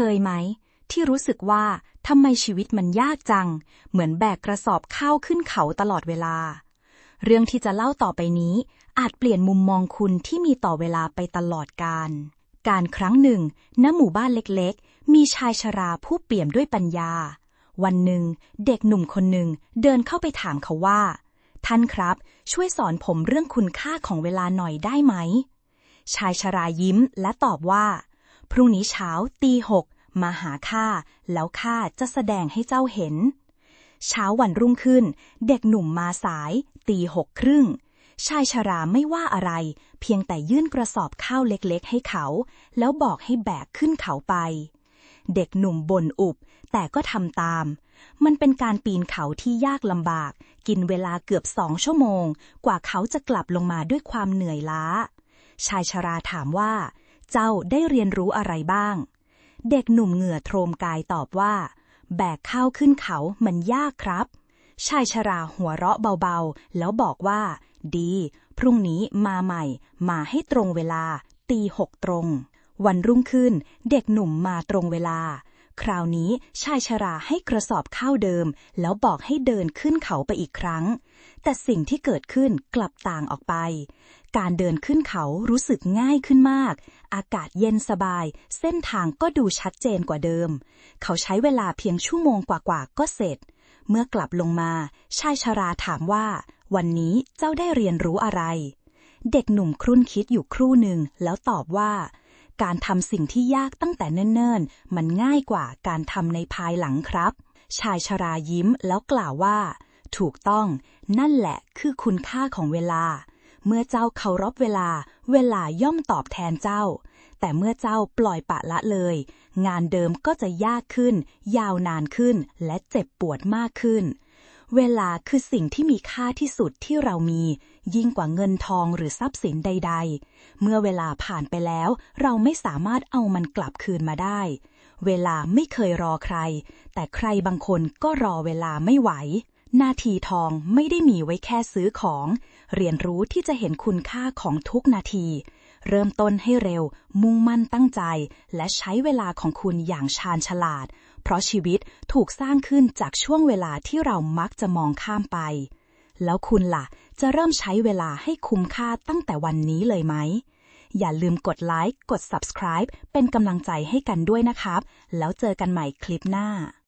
เคยไหม ที่รู้สึกว่าทำไมชีวิตมันยากจัง เหมือนแบกกระสอบข้าวขึ้นเขาตลอดเวลา เรื่องที่จะเล่าต่อไปนี้ อาจเปลี่ยนมุมมองคุณที่มีต่อเวลาไปตลอดกาลการครั้งหนึ่ง ณ หมู่บ้านเล็กๆ มีชายชราผู้เปี่ยมด้วยปัญญา วันหนึ่ง เด็กหนุ่มคนหนึ่งเดินเข้าไปถามเขาว่า ท่านครับ ช่วยสอนผมเรื่องคุณค่าของเวลาหน่อยได้ไหม ชายชรายิ้มและตอบว่า พรุ่งนี้เช้าตีหกมาหาข้าแล้วข้าจะแสดงให้เจ้าเห็น เช้าวันรุ่งขึ้น เด็กหนุ่มมาสาย ตีหกครึ่งชายชราไม่ว่าอะไร เพียงแต่ยื่นกระสอบข้าวเล็กๆ ให้เขา แล้วบอกให้แบกขึ้นเขาไป เด็กหนุ่มบ่นอุบ แต่ก็ทำตาม มันเป็นการปีนเขาที่ยากลำบาก กินเวลาเกือบสองชั่วโมง กว่าเขาจะกลับลงมาด้วยความเหนื่อยล้า ชายชราถามว่า เจ้าได้เรียนรู้อะไรบ้าง เด็กหนุ่มเหงื่อโทรมกายตอบว่า แบกข้าวขึ้นเขามันยากครับ ชายชราหัวเราะเบาๆ แล้วบอกว่า ดี พรุ่งนี้มาใหม่ มาให้ตรงเวลา ตีหกตรง วันรุ่งขึ้น เด็กหนุ่มมาตรงเวลา คราวนี้ชายชราให้กระสอบข้าวเดิม แล้วบอกให้เดินขึ้นเขาไปอีกครั้ง แต่สิ่งที่เกิดขึ้นกลับต่างออกไป การเดินขึ้นเขารู้สึกง่ายขึ้นมาก อากาศเย็นสบาย เส้นทางก็ดูชัดเจนกว่าเดิม เขาใช้เวลาเพียงชั่วโมงกว่าๆก็เสร็จ เมื่อกลับลงมา ชายชราถามว่า วันนี้เจ้าได้เรียนรู้อะไร เด็กหนุ่มครุ่นคิดอยู่ครู่หนึ่งแล้วตอบว่า การทำสิ่งที่ยากตั้งแต่เนิ่นๆ มันง่ายกว่าการทำในภายหลังครับ ชายชรายิ้มแล้วกล่าวว่า ถูกต้อง นั่นแหละคือคุณค่าของเวลา เมื่อเจ้าเคารพเวลา เวลาย่อมตอบแทนเจ้า แต่เมื่อเจ้าปล่อยปะละเลย งานเดิมก็จะยากขึ้น ยาวนานขึ้น และเจ็บปวดมากขึ้น เวลาคือสิ่งที่มีค่าที่สุดที่เรามี ยิ่งกว่าเงินทองหรือทรัพย์สินใด ๆ เมื่อเวลาผ่านไปแล้ว เราไม่สามารถเอามันกลับคืนมาได้ เวลาไม่เคยรอใคร แต่ใครบางคนก็รอเวลาไม่ไหว นาทีทองไม่ได้มีไว้แค่ซื้อของ เรียนรู้ที่จะเห็นคุณค่าของทุกนาที เริ่มต้นให้เร็ว มุ่งมั่นตั้งใจ และใช้เวลาของคุณอย่างชาญฉลาด เพราะชีวิตถูกสร้างขึ้นจากช่วงเวลาที่เรามักจะมองข้ามไป แล้วคุณล่ะ จะเริ่มใช้เวลาให้คุ้มค่าตั้งแต่วันนี้เลยไหม อย่าลืมกดไลค์ กด subscribe เป็นกำลังใจให้กันด้วยนะครับ แล้วเจอกันใหม่คลิปหน้า